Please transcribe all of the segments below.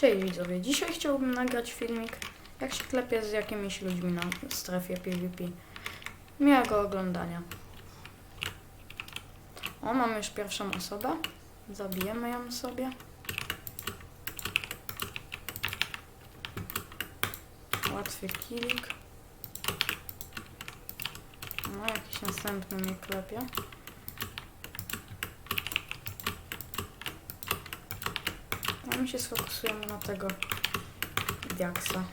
Cześć widzowie, dzisiaj chciałbym nagrać filmik, jak się klepię z jakimiś ludźmi na strefie PvP. Miłego oglądania. O, mamy już pierwszą osobę. Zabijemy ją sobie. Łatwy killik. No, jakiś następny mnie klepie. My się sfokusujemy na tego diaksa.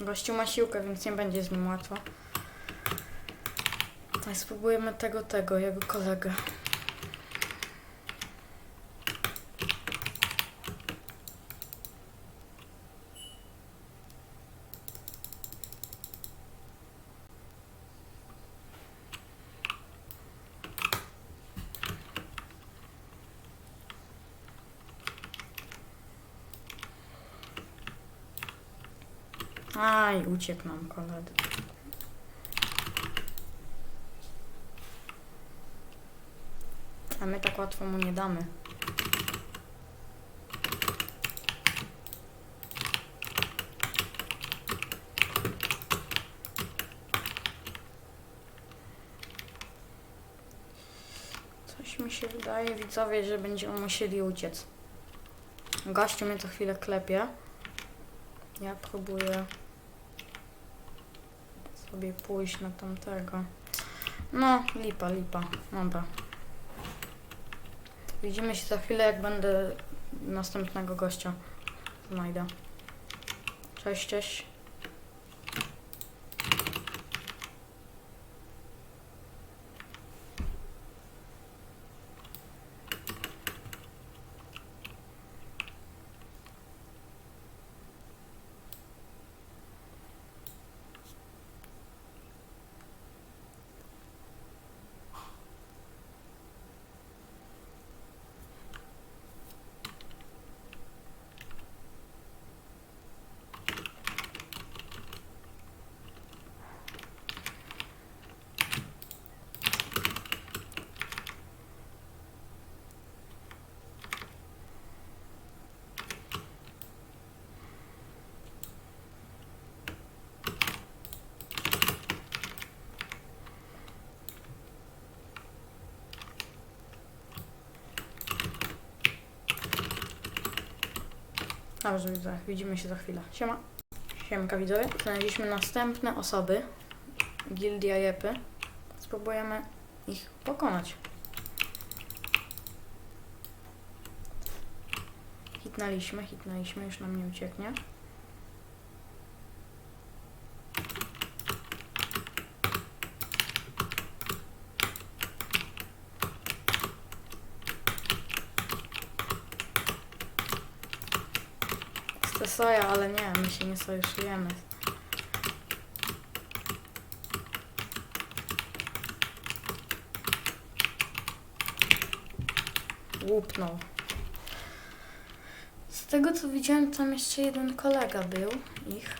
Gościu ma siłkę, więc nie będzie z nim łatwo. Tak, spróbujemy tego, tego, jego kolegę. Aj, uciekł nam. A my tak łatwo mu nie damy. Coś mi się wydaje, widzowie, że będziemy musieli uciec. Gościu mnie to chwilę klepie. Ja próbuję sobie pójść na tamtego. No, lipa, lipa. Dobra. Widzimy się za chwilę, jak będę następnego gościa znajdę. Cześć, cześć. Dobrze, widzę. Widzimy się za chwilę. Siema. Siemka widzowie. Znaleźliśmy następne osoby. Gildia Jepy. Spróbujemy ich pokonać. Hitnęliśmy, hitnęliśmy, już nam nie ucieknie. Chce soja, ale nie, my się nie sojuszujemy. Łupnął. Z tego co widziałem, tam jeszcze jeden kolega był ich.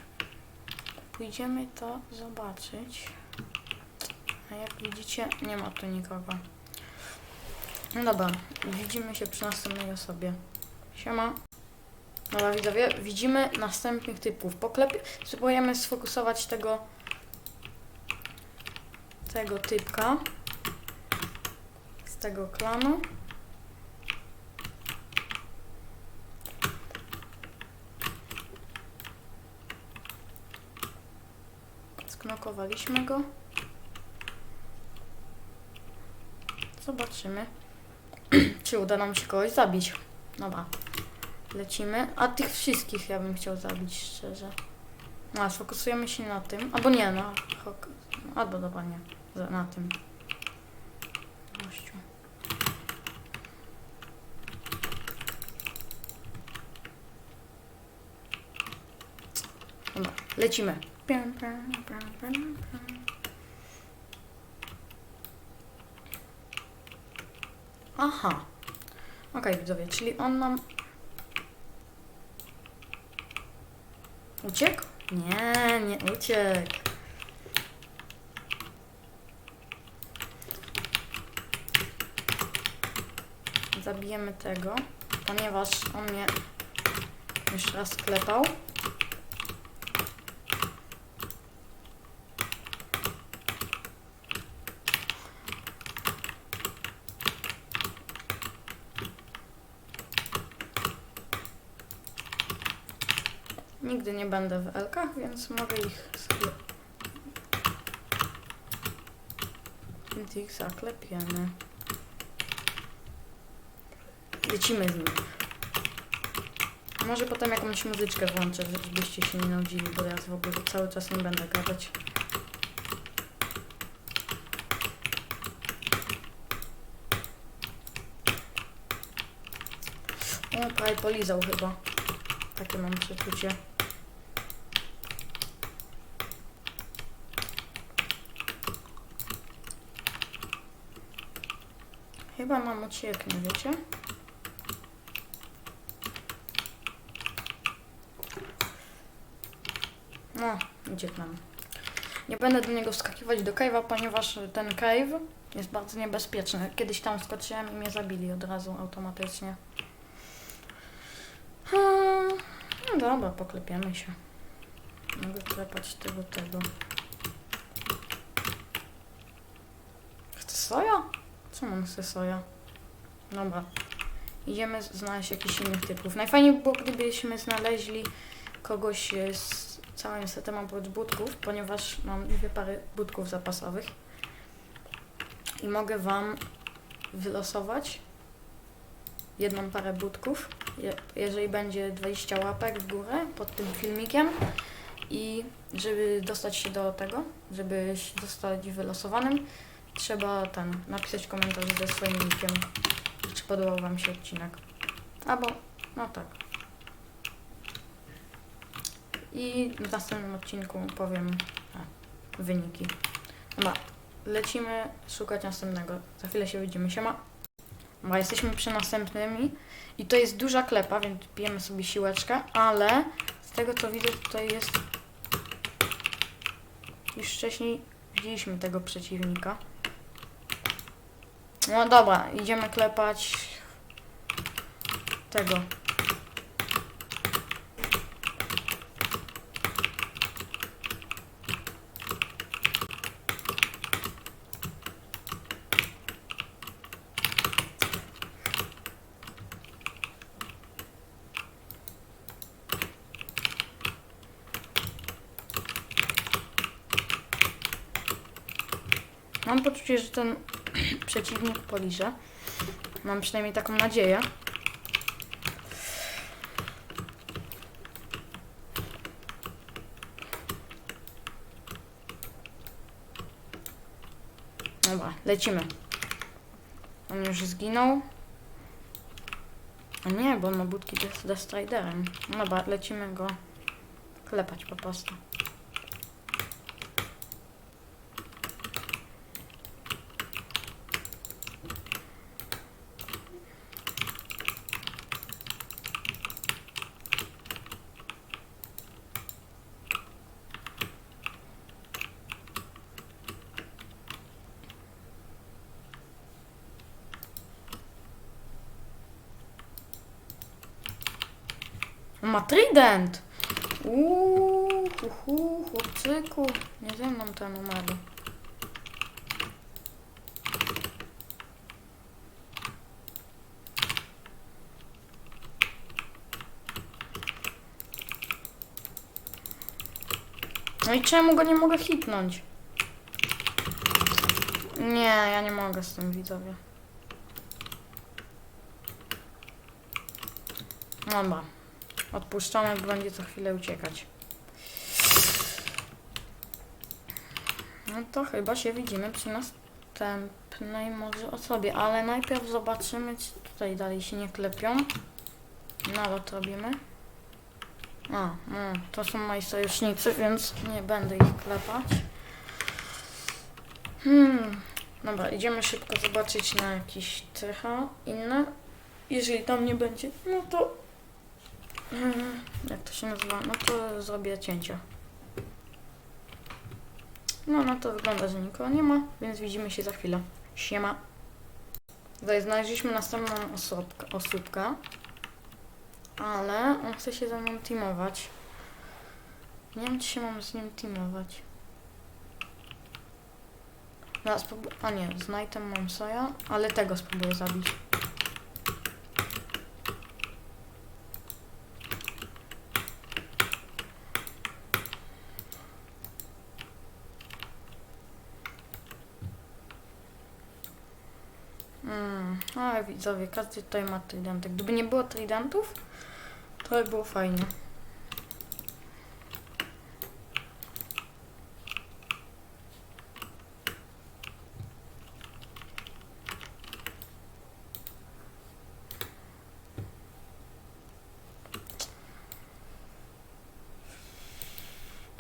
Pójdziemy to zobaczyć. A jak widzicie, nie ma tu nikogo. No dobra, widzimy się przy następnej osobie. Siema. Dobra, widzowie, widzimy następnych typów. Poklepie, spróbujemy sfokusować tego tego typka z tego klanu. Sknokowaliśmy go. Zobaczymy, czy uda nam się kogoś zabić. Dobra. Lecimy. A tych wszystkich ja bym chciał zabić, szczerze. No, sfokusujemy się na tym. Albo nie, na... Hok... Albo dobra, nie. Na tym. Gościu. Dobra, lecimy. Pam, pam, pam, pam, pam. Aha. Okej, widzowie, czyli on nam Uciekł? Nie, nie uciekł. Zabijemy tego, ponieważ on mnie już raz klepał. Nigdy nie będę w Elkach, więc mogę ich sklepać. Więc ich zaklepiemy. Lecimy z nim. Może potem jakąś muzyczkę włączę, żebyście się nie nudzili, bo ja w ogóle cały czas nie będę gadać. O, prawie polizał chyba. Takie mam przeczucie. Chyba nam ucieknie, wiecie? No, uciekł. Nie będę do niego wskakiwać do cave'a, ponieważ ten cave jest bardzo niebezpieczny. Kiedyś tam skoczyłem i mnie zabili od razu automatycznie. Hmm, No dobra, poklepiemy się. Mogę klepać tego, tego. Chce soja? Co mam chce soja? Dobra. Idziemy znaleźć jakichś innych typów. Najfajniej by było, gdybyśmy znaleźli kogoś e, z całym setem oprócz budków, ponieważ mam dwie pary budków zapasowych. I mogę Wam wylosować jedną parę budków, je, jeżeli będzie 20 łapek w górę pod tym filmikiem. I żeby dostać się do tego, żeby się zostać wylosowanym, trzeba ten, napisać komentarz ze swoim nickiem, czy podobał Wam się odcinek. Albo, no tak. I w następnym odcinku powiem a, wyniki. Dobra, lecimy szukać następnego. Za chwilę się widzimy. Siema. Dobra, jesteśmy przy następnymi. I to jest duża klepa, więc pijemy sobie siłeczkę, ale z tego co widzę tutaj jest... Już wcześniej widzieliśmy tego przeciwnika. No dobra, idziemy klepać tego. Mam poczucie, że ten przeciwnik poliże. Mam przynajmniej taką nadzieję. Dobra, lecimy. On już zginął. A nie, bo on ma budki Death Striderem. Dobra, lecimy go klepać po prostu. Ma trident! Uuu, hu, hu, chłopczyku. Nie ze mną te numery. No i czemu go nie mogę hitnąć? Nie, ja nie mogę z tym widzowie. Dobra. Odpuszczamy, bo będzie co chwilę uciekać. No to chyba się widzimy przy następnej może osobie, ale najpierw zobaczymy, czy tutaj dalej się nie klepią. Nalot robimy. A, no, to są moi sojusznicy, więc nie będę ich klepać. Hmm. Dobra, idziemy szybko zobaczyć na jakieś cecha inne. Jeżeli tam nie będzie, no to Mm, Jak to się nazywa? No to zrobię cięcie. No, no to wygląda, że nikogo nie ma, więc widzimy się za chwilę. Siema. Tutaj znaleźliśmy następną osóbkę, osóbkę. Ale on chce się ze mną teamować. Nie wiem, czy się mam z nim teamować. No, spróbu- A nie, z Knightem mam Soja, ale tego spróbuję zabić. Widzowie, każdy tutaj ma tridenty. Gdyby nie było tridentów, to by było fajnie.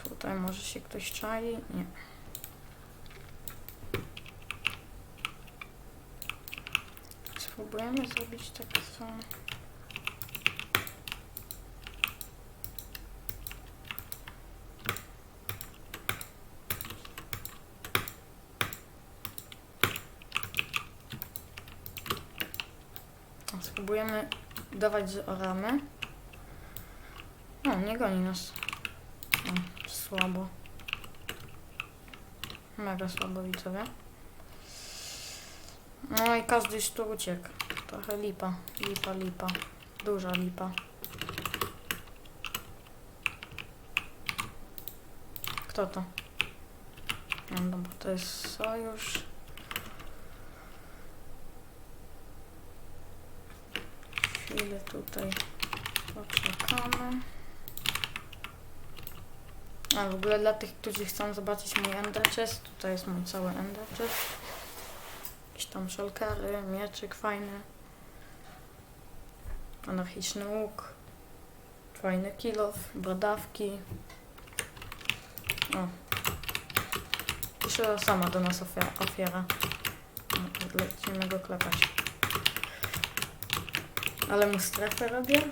Tutaj może się ktoś czai? Nie. Spróbujemy zrobić tak samo. Spróbujemy dawać z oramy. No, nie goni nas. No, słabo. Mega słabo widzowie. No i każdy już tu uciekł. Trochę lipa, lipa, lipa. Duża lipa. Kto to? No dobra, to jest sojusz. Chwilę tutaj poczekamy. A w ogóle dla tych, którzy chcą zobaczyć mój ender tutaj jest mój cały ender. Jakieś tam szalkary, mieczyk fajny. Anarchiczny łuk. Fajny kilof, brodawki. O. Pisze sama do nas ofiara. ofiara. Lecimy go klepać. Ale mu strefę robię?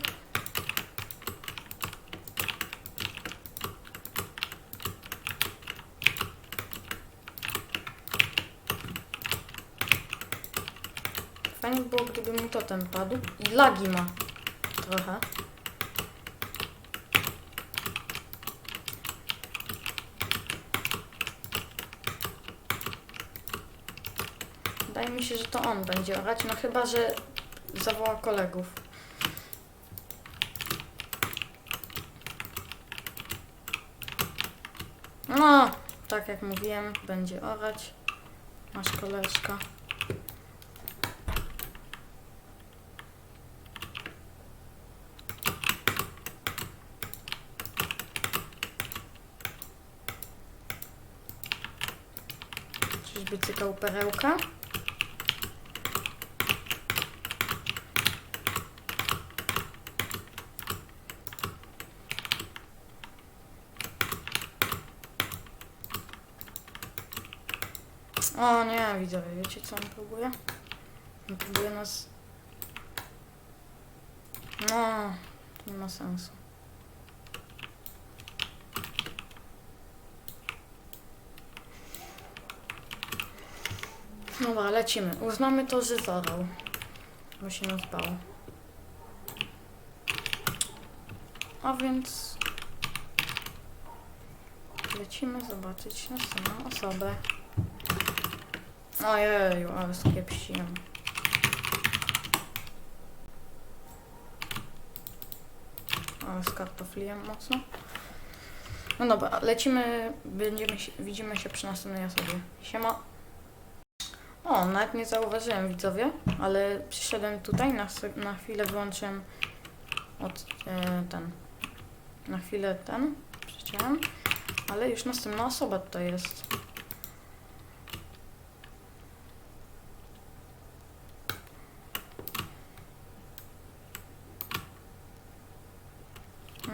Fajnie by było, gdyby mu totem padł. I lagi ma. Trochę. Wydaje mi się, że to on będzie orać, no chyba, że zawoła kolegów. No, tak jak mówiłem, będzie orać. Masz koleżka. Cykał perełka? O nie, widzowie, wiecie co on próbuje? On próbuje nas... No, to nie ma sensu. Dobra, lecimy. Uznamy to, że zorał. Bo się nas bał. A więc... Lecimy zobaczyć następną osobę. Ojeju, ale skiepściłem. Ale skartofliłem mocno. No dobra, lecimy, będziemy się, widzimy się przy następnej osobie. Siema. O, nawet nie zauważyłem widzowie, ale przyszedłem tutaj, na, na chwilę wyłączyłem od e, ten, na chwilę ten, przyciąłem, ale już następna osoba tutaj jest.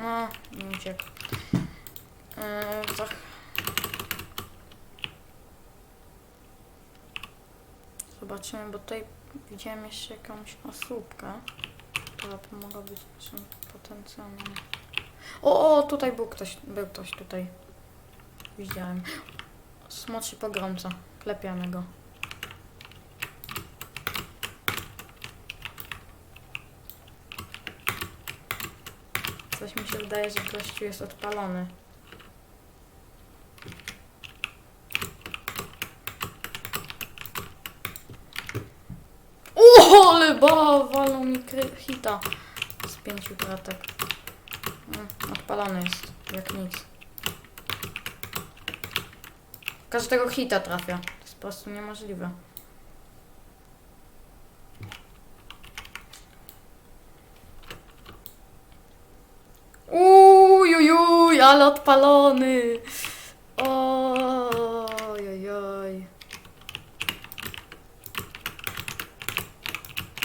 No, nie uciekł. zobaczymy, bo tutaj widziałem jeszcze jakąś osóbkę, która mogła być naszym potencjalnym. O, o, tutaj był ktoś, był ktoś tutaj. Widziałem. Smoczy pogromca. Klepiamy go. Coś mi się wydaje, że gościu jest odpalony. O, ale ba, walą mi hita z pięciu kratek. Mm, Odpalony jest, jak nic. Każdego hita trafia. To jest po prostu niemożliwe. Ujujuj, ale odpalony! Ojojoj.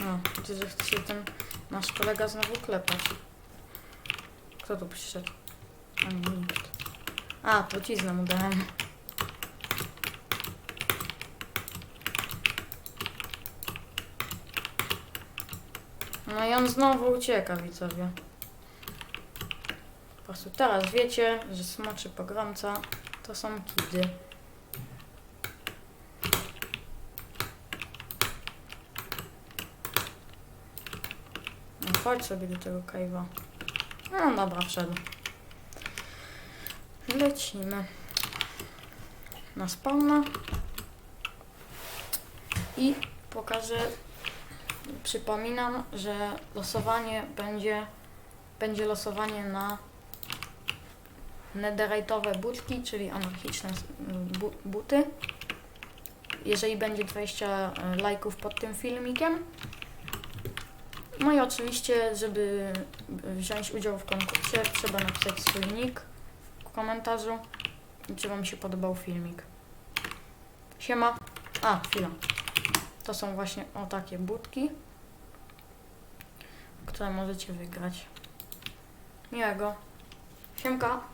O, że chce się ten nasz kolega znowu klepać. Kto tu przyszedł? A nikt. A, truciznę mu dałem. No i on znowu ucieka, widzowie. Po prostu teraz wiecie, że smoczy pogromca to są kidy. No chodź sobie do tego kajwa. No dobra, wszedł. Lecimy. Na spawna. I pokażę, przypominam, że losowanie będzie, będzie losowanie na netherite'owe butki, czyli anarchiczne bu buty. Jeżeli będzie 20 lajków pod tym filmikiem. No i oczywiście, żeby wziąć udział w konkursie, trzeba napisać swój nick w komentarzu czy Wam się podobał filmik. Siema. A, chwila. To są właśnie o takie budki, które możecie wygrać. Miłego. Siemka.